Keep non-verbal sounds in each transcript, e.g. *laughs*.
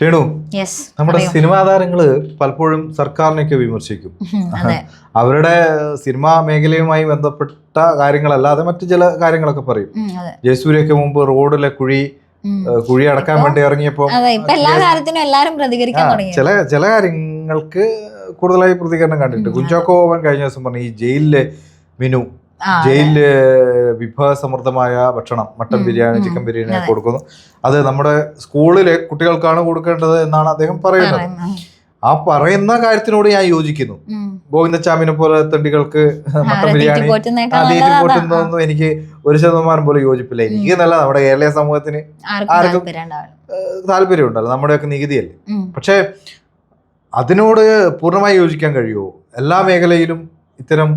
രേണു നമ്മുടെ സിനിമാ താരങ്ങൾ പലപ്പോഴും സർക്കാരിനെയൊക്കെ വിമർശിക്കും. അവരുടെ സിനിമാ മേഖലയുമായി ബന്ധപ്പെട്ട കാര്യങ്ങളല്ലാതെ മറ്റു ചില കാര്യങ്ങളൊക്കെ പറയും. ജയസൂര്യൊക്കെ മുമ്പ് റോഡിലെ കുഴി കുഴി അടക്കാൻ വേണ്ടി ഇറങ്ങിയപ്പോ ചില ചില കാര്യങ്ങൾക്ക് കൂടുതലായി പ്രതികരണം കണ്ടിട്ടുണ്ട്. കുഞ്ചാക്കോ കഴിഞ്ഞ ദിവസം പറഞ്ഞു ഈ ജയിലിലെ മിനു ജയിലിൽ വിഭവസമൃദ്ധമായ ഭക്ഷണം മട്ടൻ ബിരിയാണി ചിക്കൻ ബിരിയാണി കൊടുക്കുന്നു. അത് നമ്മുടെ സ്കൂളിലെ കുട്ടികൾക്കാണ് കൊടുക്കേണ്ടത് എന്നാണ് അദ്ദേഹം പറയുന്നത്. ആ പറയുന്ന കാര്യത്തിനോട് ഞാൻ യോജിക്കുന്നു. ഗോവിന്ദച്ചാമിനെ പോലെ തണ്ടികൾക്ക് മട്ടൻ ബിരിയാണി അതേറ്റ്. തീറ്റിപ്പോട്ടുന്നതൊന്നും എനിക്ക് ഒരു ശതമാനം പോലും യോജിപ്പില്ല. എനിക്ക് നല്ല നമ്മുടെ കേരളീയ സമൂഹത്തിന് ആർക്കും. താല്പര്യമുണ്ടല്ലോ. നമ്മുടെയൊക്കെ നികുതിയല്ലേ. പക്ഷേ അതിനോട് പൂർണമായി യോജിക്കാൻ കഴിയുമോ? എല്ലാ മേഖലയിലും ഇത്തരം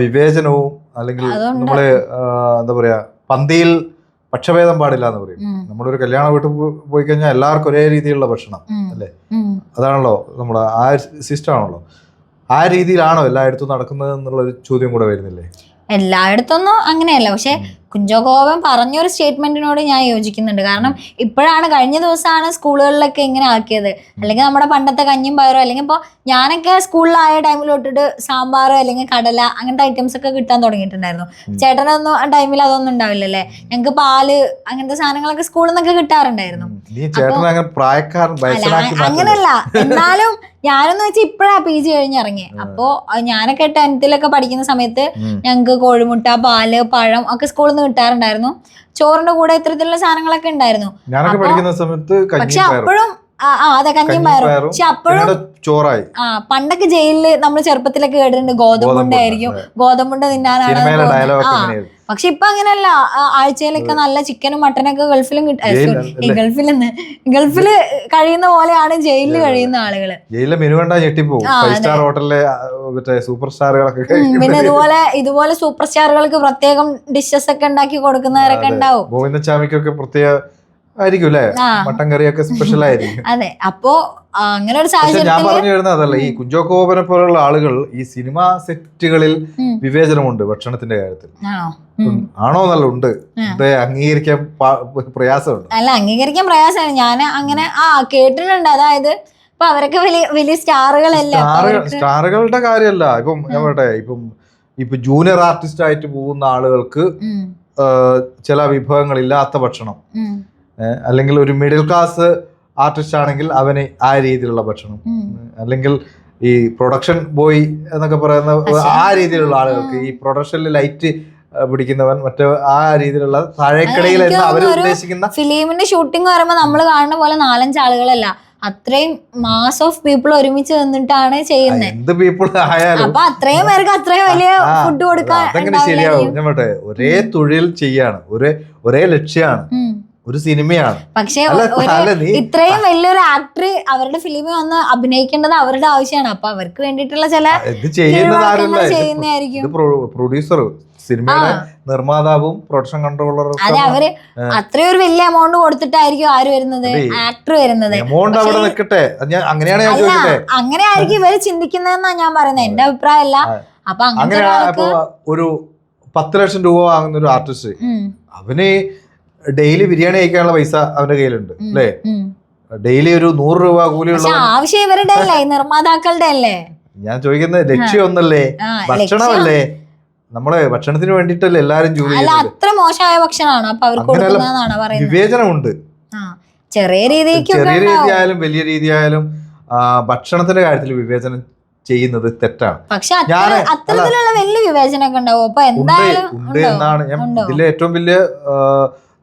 വിവേചനവും അല്ലെങ്കിൽ. നമ്മൾ എന്താ പറയാ പന്തിയിൽ പക്ഷഭേദം പാടില്ല എന്ന് പറയും. നമ്മളൊരു കല്യാണ വീട്ടിൽ പോയി കഴിഞ്ഞാൽ എല്ലാവർക്കും ഒരേ രീതിയിലുള്ള ഭക്ഷണം. അല്ലേ? അതാണല്ലോ നമ്മുടെ ആ സിസ്റ്റം ആണല്ലോ ആ രീതിയിലാണോ എല്ലായിടത്തും നടക്കുന്നത് എന്നുള്ളൊരു ചോദ്യം കൂടെ വരുന്നില്ലേ എല്ലായിടത്തൊന്നും അങ്ങനെയല്ല പക്ഷെ കുഞ്ചോകോപൻ പറഞ്ഞൊരു സ്റ്റേറ്റ്മെന്റിനോട് ഞാൻ യോജിക്കുന്നുണ്ട്. കാരണം ഇപ്പോഴാണ് കഴിഞ്ഞ ദിവസമാണ് സ്കൂളുകളിലൊക്കെ ഇങ്ങനെ ആക്കിയത്. അല്ലെങ്കിൽ നമ്മുടെ പണ്ടത്തെ കഞ്ഞിയും പയറോ അല്ലെങ്കിൽ ഇപ്പോൾ ഞാനൊക്കെ സ്കൂളിലായ ടൈമിൽ തൊട്ടിട്ട് സാമ്പാർ അല്ലെങ്കിൽ കടല അങ്ങനത്തെ ഐറ്റംസ് ഒക്കെ കിട്ടാൻ തുടങ്ങിയിട്ടുണ്ടായിരുന്നു. ചേട്ടനൊന്നും ആ ടൈമിൽ അതൊന്നും ഉണ്ടാവില്ലല്ലേ? ഞങ്ങൾക്ക് പാൽ അങ്ങനത്തെ സാധനങ്ങളൊക്കെ സ്കൂളിൽ നിന്നൊക്കെ കിട്ടാറുണ്ടായിരുന്നു. നീ ചേട്ടൻ അങ്ങനെ പ്രായക്കാരൻ? അങ്ങനല്ല എന്നാലും ഞാനെന്ന് വെച്ചാൽ ഇപ്പഴാ പി ജി കഴിഞ്ഞിറങ്ങി അപ്പോ അഹ് ഞാനൊക്കെ ടെൻത്തിലൊക്കെ പഠിക്കുന്ന സമയത്ത് ഞങ്ങക്ക് ഞങ്ങൾക്ക് കോഴിമുട്ട പാൽ പഴം ഒക്കെ സ്കൂളിൽ നിന്ന് കിട്ടാറുണ്ടായിരുന്നു. ചോറിന്റെ കൂടെ ഇത്തരത്തിലുള്ള സാധനങ്ങളൊക്കെ ഉണ്ടായിരുന്നു. പക്ഷെ അപ്പോഴും ആ ആ, അതെ കഞ്ഞിയും കഞ്ഞിയും പയറും. പയറും. പക്ഷെ അപ്പോഴും ചോറായി. ആ പണ്ടൊക്കെ ജയിലിൽ നമ്മൾ ചെറുപ്പത്തിലൊക്കെ കേട്ടിട്ടുണ്ട് ഗോതമ്പുണ്ടായിരിക്കും ഗോതമ്പുണ്ട. തിന്നാനാണ് അത്. സിനിമയിലെ പോകുന്നത്. ഡയലോഗ് ആ പക്ഷെ ഇപ്പൊ അങ്ങനെയല്ല. ആഴ്ചയിലൊക്കെ നല്ല ചിക്കനും മട്ടനൊക്കെ ഗൾഫിലും കിട്ടും ഗൾഫിൽ നിന്ന് ഗൾഫിൽ കഴിയുന്ന പോലെയാണ് ജയിലിൽ കഴിയുന്ന ആളുകൾ. ജയിലിലെ മെനു കണ്ടാ സ്റ്റാർ ഹോട്ടലിലെ സൂപ്പർ സ്റ്റാറുകളൊക്കെ പിന്നെ ഇതുപോലെ ഇതുപോലെ സൂപ്പർ സ്റ്റാറുകൾക്ക് പ്രത്യേകം ഡിഷസ് ഒക്കെ ഉണ്ടാക്കി കൊടുക്കുന്നവരൊക്കെ ഉണ്ടാവും. ഗോവിന്ദച്ചാമിക്കൊക്കെ പ്രത്യേക ആയിരിക്കും അല്ലേ? മട്ടൻ കറിയൊക്കെ സ്പെഷ്യൽ ആയിരിക്കും. *laughs* അതെ. അപ്പോ അങ്ങനെ ഒരു സാഹചര്യം ഞാൻ പറഞ്ഞു വരുന്നത് അതല്ല ഈ കുഞ്ചോക്കോപനെ പോലുള്ള ആളുകൾ ഈ സിനിമ സെറ്റുകളിൽ. വിവേചനമുണ്ട് ഭക്ഷണത്തിന്റെ കാര്യത്തിൽ. ആണോ? നല്ല എന്നല്ല ഉണ്ട്. അംഗീകരിക്കാൻ പ്രയാസം പ്രയാസമുണ്ട്. അല്ല അംഗീകരിക്കാൻ പ്രയാസമാണ്. ഞാൻ അങ്ങനെ ആ കേട്ടിട്ടുണ്ട്. അതായത് ഇപ്പൊ അവരൊക്കെ വലിയ വലിയ സ്റ്റാറുകളല്ല? സ്റ്റാറുകളുടെ കാര്യമല്ല. ഇപ്പം ഞാൻ പറയട്ടെ ഇപ്പം ഇപ്പൊ ജൂനിയർ ആർട്ടിസ്റ്റ് ആയിട്ട് പോകുന്ന ആളുകൾക്ക് ചില വിഭവങ്ങൾ ഇല്ലാത്ത ഭക്ഷണം അല്ലെങ്കിൽ ഒരു മിഡിൽ ക്ലാസ് ആർട്ടിസ്റ്റ് ആണെങ്കിൽ അവന് ആ രീതിയിലുള്ള ഭക്ഷണം. അല്ലെങ്കിൽ ഈ പ്രൊഡക്ഷൻ ബോയ് എന്നൊക്കെ പറയുന്ന ആ രീതിയിലുള്ള ആളുകൾക്ക് ഈ പ്രൊഡക്ഷനിൽ ലൈറ്റ് പിടിക്കുന്നവൻ മറ്റേ ആ രീതിയിലുള്ള താഴേക്കടയിൽ അവർ ഉദ്ദേശിക്കുന്ന ഫിലിമിന്റെ ഷൂട്ടിംഗ് പറയുമ്പോൾ നമ്മൾ കാണുന്ന പോലെ നാലഞ്ച് ആളുകളല്ല. അത്രയും മാസ് ഓഫ് പീപ്പിൾ ഒരുമിച്ച് നിന്നിട്ടാണ് ചെയ്യുന്നത് എന്ത് പീപ്പിൾ ആയാലും അപ്പൊ അത്രയും പേർക്ക് അത്രയും വലിയ ഫുഡ് കൊടുക്കാൻ ശരിയാവും. ഒരേ തൊഴിൽ ചെയ്യാണ് ഒരേ ഒരേ ലക്ഷ്യമാണ്. ഒരു സിനിമയാണ്. പക്ഷെ ഇത്രയും വലിയൊരു ആക്ടർ അവരുടെ ഫിലിമിൽ വന്ന് അഭിനയിക്കേണ്ടത് അവരുടെ ആവശ്യമാണ്. അപ്പൊ അവർക്ക് വേണ്ടിയിട്ടുള്ള ചില ചെയ്യുന്നതായിരിക്കും. പ്രൊഡ്യൂസർ സിനിമയുടെ നിർമ്മാതാവും പ്രൊഡക്ഷൻ കൺട്രോളറും അതെ അവർ അത്രയും ഒരു വലിയ എമൗണ്ട് കൊടുത്തിട്ടായിരിക്കും ആര് വരുന്നത്? ആക്ടർ വരുന്നത്. എമൗണ്ട് അവിടെ നിൽക്കട്ടെ അങ്ങനെയാണ് ഞാൻ ചോദിക്കട്ടെ? അങ്ങനെ ആയിരിക്കും ഇവർ ചിന്തിക്കുന്നതെന്നാ ഞാൻ പറയുന്നത് എന്റെ അഭിപ്രായമല്ല. അല്ല അപ്പൊ അങ്ങനെ ഒരു പത്ത് ലക്ഷം രൂപ വാങ്ങുന്ന ഒരു ആർട്ടിസ്റ്റ് അവന് ഡെയിലി ബിരിയാണി കഴിക്കാനുള്ള പൈസ അവന്റെ കയ്യിലുണ്ട് അല്ലേ? ഡെയിലി ഒരു നൂറ് രൂപ കൂലിയുള്ള ആവശ്യം ഇവരുടെ അല്ലേ നിർമ്മാതാക്കളുടെ അല്ലേ? ഞാൻ ചോദിക്കുന്നത് ലക്ഷ്യം ഒന്നല്ലേ? ഭക്ഷണമല്ലേ? നമ്മളെ ഭക്ഷണത്തിന് വേണ്ടിട്ടല്ലേ എല്ലാരും ജോലി അത്ര മോശമായ ഭക്ഷണമാണ് അപ്പൊ അവർക്ക്. പറയുന്നത്. വിവേചനമുണ്ട്. ചെറിയ രീതിക്ക് ചെറിയ. രീതിയായാലും വലിയ രീതിയായാലും ഭക്ഷണത്തിന്റെ കാര്യത്തിൽ വിവേചനം ചെയ്യുന്നത് തെറ്റാണ്. പക്ഷെ അത്തരത്തിലുള്ള വലിയ വിവേചനമൊക്കെ ഉണ്ടാവും. അപ്പൊ ഉണ്ട് എന്തായാലും ഉണ്ട് എന്നാണ് ഞാൻ ഇതിലെ ഏറ്റവും വലിയ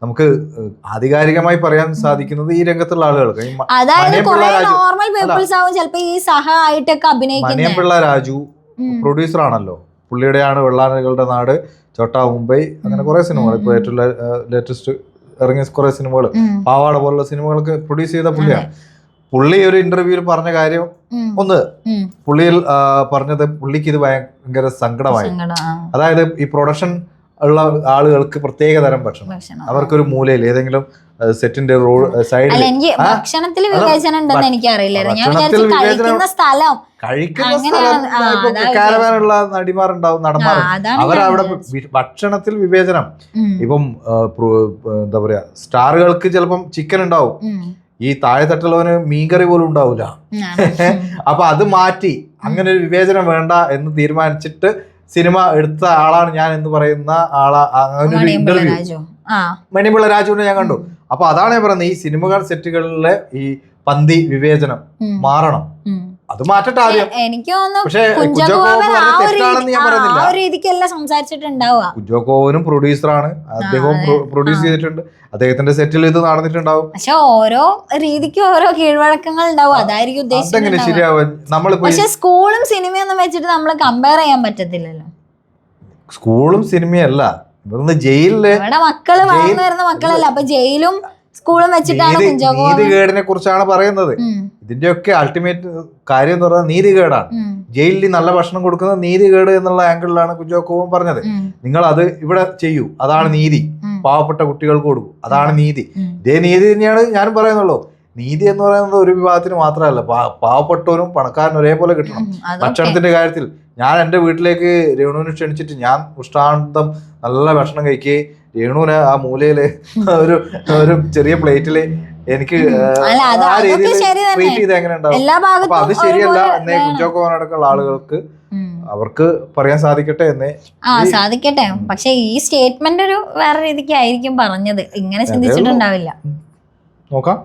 നമുക്ക് ആധികാരികമായി പറയാൻ സാധിക്കുന്നത് ഈ രംഗത്തുള്ള ആളുകൾക്ക്. അതായത് രാജു- നോർമൽ പീപ്പിൾസ് ആവും ചിലപ്പോ ഈ സഹ ആയിട്ടൊക്കെ അഭിനയിക്കുന്നത് രാജു പ്രൊഡ്യൂസർ ആണല്ലോ. പുള്ളിയുടെയാണ് വെള്ളാനകളുടെ നാട് ചോട്ടാ മുംബൈ അങ്ങനെ കുറെ സിനിമകൾ. ഇപ്പൊ ഏറ്റവും ലേറ്റസ്റ്റ് ഇറങ്ങിയ കുറെ സിനിമകൾ. പാവാട പോലുള്ള സിനിമകളൊക്കെ പ്രൊഡ്യൂസ് ചെയ്ത പുള്ളിയാണ്. പുള്ളി ഒരു ഇന്റർവ്യൂവിൽ പറഞ്ഞ കാര്യം ഒന്ന്. പുള്ളിയിൽ പറഞ്ഞത് പുള്ളിക്ക് ഇത് ഭയങ്കര സങ്കടമായി. അതായത് ഈ പ്രൊഡക്ഷൻ ഉള്ള ആളുകൾക്ക് പ്രത്യേക തരം ഭക്ഷണം. അവർക്കൊരു മൂലയിൽ ഏതെങ്കിലും സെറ്റിന്റെ റോഡ് സൈഡിൽ എനിക്ക്? ഭക്ഷണത്തിൽ വിവേചനം ഉണ്ടെന്ന് എനിക്ക് അറിയില്ലായിരുന്നു ഞാൻ കഴിക്കുന്ന സ്ഥലം. കാരവാനുള്ള നടിമാരുണ്ടാവും നടന്മാരും. അവരവിടെ ഭക്ഷണത്തിൽ വിവേചനം. ഇപ്പം എന്താ പറയാ സ്റ്റാറുകൾക്ക് ചിലപ്പം ചിക്കൻ ഉണ്ടാവും. ഈ താഴെത്തട്ടുള്ളവന് മീൻകറി പോലും ഉണ്ടാവില്ല *laughs* അപ്പൊ അത് മാറ്റി. അങ്ങനെ ഒരു വിവേചനം വേണ്ട എന്ന് തീരുമാനിച്ചിട്ട് സിനിമ എടുത്ത ആളാണ് ഞാൻ എന്ന് പറയുന്ന ആളാ അങ്ങനെ ഒരു ഇന്റർവ്യൂ മണിപിള്ള രാജുവിനെ ഞാൻ കണ്ടു. അപ്പൊ അതാണ് ഞാൻ പറയുന്നത് ഈ സിനിമകൾ സെറ്റുകളിലെ ഈ പന്തി വിവേചനം മാറണം. അത് മാറ്റട്ടെ ആദ്യം. എനിക്ക് തോന്നുന്നു കുഞ്ചോക്കോവനും പ്രൊഡ്യൂസറാണ് അദ്ദേഹവും. പ്രൊഡ്യൂസ് ചെയ്തിട്ടുണ്ട്. അദ്ദേഹത്തിന്റെ സെറ്റിൽ ഇത് നടന്നിട്ടുണ്ടാവും. പക്ഷെ ഓരോ രീതിക്കും ഓരോ കീഴ്വഴക്കങ്ങൾ ഉണ്ടാവും. അതായിരിക്കും ഉദ്ദേശിച്ചത് ശരിയാവും? നമ്മളിപ്പോ പക്ഷെ സ്കൂളും സിനിമയൊന്നും വെച്ചിട്ട് നമ്മൾ കമ്പയർ ചെയ്യാൻ പറ്റത്തില്ലല്ലോ. സ്കൂളും സിനിമയല്ല ഇവിടുന്ന് ജയിലിൽ അവിടെ മക്കൾ വളർന്നു വരുന്ന മക്കളല്ല. അപ്പൊ ജയിലും സ്കൂളും വെച്ചിട്ടാണ് കുഞ്ചാക്കോ നീതികേടിനെ കുറിച്ചാണ് പറയുന്നത്. ഇതിന്റെ ഇതിന്റെയൊക്കെ അൾട്ടിമേറ്റ് കാര്യം എന്ന് പറയുന്നത് നീതികേടാണ് ജയിലിൽ നല്ല ഭക്ഷണം കൊടുക്കുന്നത് നീതികേട് എന്നുള്ള ആംഗിളിലാണ് കുഞ്ചോക്കോവും പറഞ്ഞത്. നിങ്ങൾ അത് ഇവിടെ ചെയ്യൂ. അതാണ് നീതി. പാവപ്പെട്ട കുട്ടികൾക്ക് കൊടുക്കും. അതാണ് നീതി. ഇതേ നീതി തന്നെയാണ് ഞാനും പറയുന്നുള്ളൂ. നീതി എന്ന് പറയുന്നത് ഒരു വിഭാഗത്തിന് മാത്രമല്ല പാവപ്പെട്ടവരും പണക്കാരനും ഒരേപോലെ കിട്ടണം. ഭക്ഷണത്തിന്റെ കാര്യത്തിൽ ഞാൻ എന്റെ വീട്ടിലേക്ക് രേണുവിനെ ക്ഷണിച്ചിട്ട് ഞാൻ ഉഷ്ടാന്തം നല്ല ഭക്ഷണം കഴിക്കുകയും രേണുവിനെ ആ മൂലയിൽ ഒരു ഒരു ചെറിയ പ്ലേറ്റിൽ എനിക്ക് ആ രീതിയിൽ ട്രീറ്റ് ചെയ്ത് എങ്ങനെ ഉണ്ടാവും? അപ്പൊ അത് ശരിയല്ല എന്നേ. കുഞ്ചോക്കോനടക്കമുള്ള ആളുകൾക്ക് അവർക്ക് പറയാൻ സാധിക്കട്ടെ എന്നേ. ആ സാധിക്കട്ടെ. പക്ഷെ ഈ സ്റ്റേറ്റ്മെന്റ് ഒരു വേറെ രീതിക്ക് ആയിരിക്കും പറഞ്ഞത്. ഇങ്ങനെ ചിന്തിച്ചിട്ടുണ്ടാവില്ല. നോക്കാം.